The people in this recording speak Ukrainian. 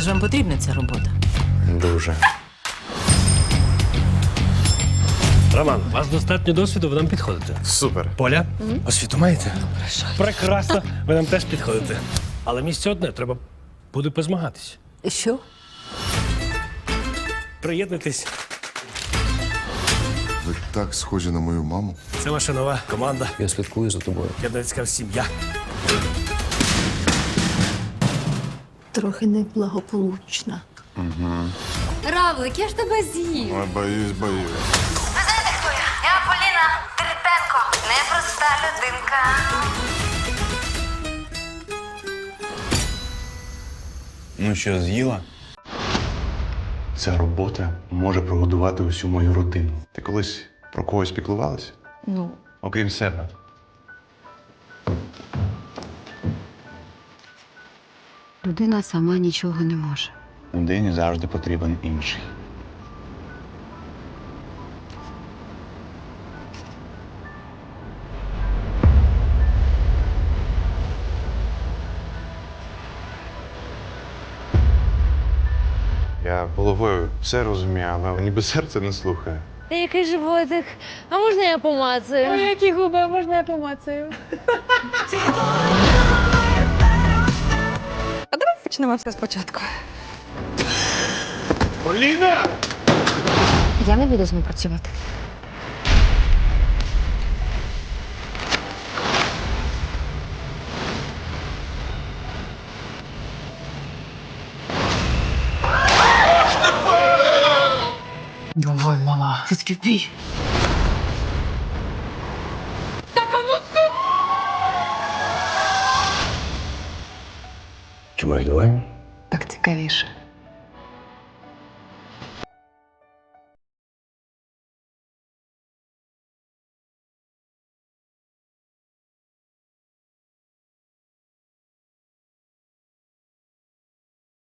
ж вам потрібна ця робота? Дуже. Роман, у вас достатньо досвіду, ви нам підходите. Супер. Поля, освіту маєте? Прекрасно, ви нам теж підходите. Але місце одне, треба буде позмагатись. Що? Приєднуйтесь. Ви так схожі на мою маму. Це ваша нова команда. Я слідкую за тобою. Ядницька сім'я. Трохи неблагополучна. Равлик, я ж тебе з'їв. Ой, боюсь, боюсь. Ви знаєте, хто я? Я Поліна Трипенко. Непроста людинка. Ну що, з'їла? Ця робота може прогодувати усю мою родину. Ти колись про когось піклувалася? Ну, Окрім себе. Людина сама нічого не може. Людині завжди потрібен інший. Я головою все розумію, але ніби серце не слухає. Який животик? А можна я помацаю? Ой, які губи, а можна я помацаю? почнемо все спочатку. Я не буду з ним працювати. Давай, мала. Відкипій. Чому давай? Так цікавіше.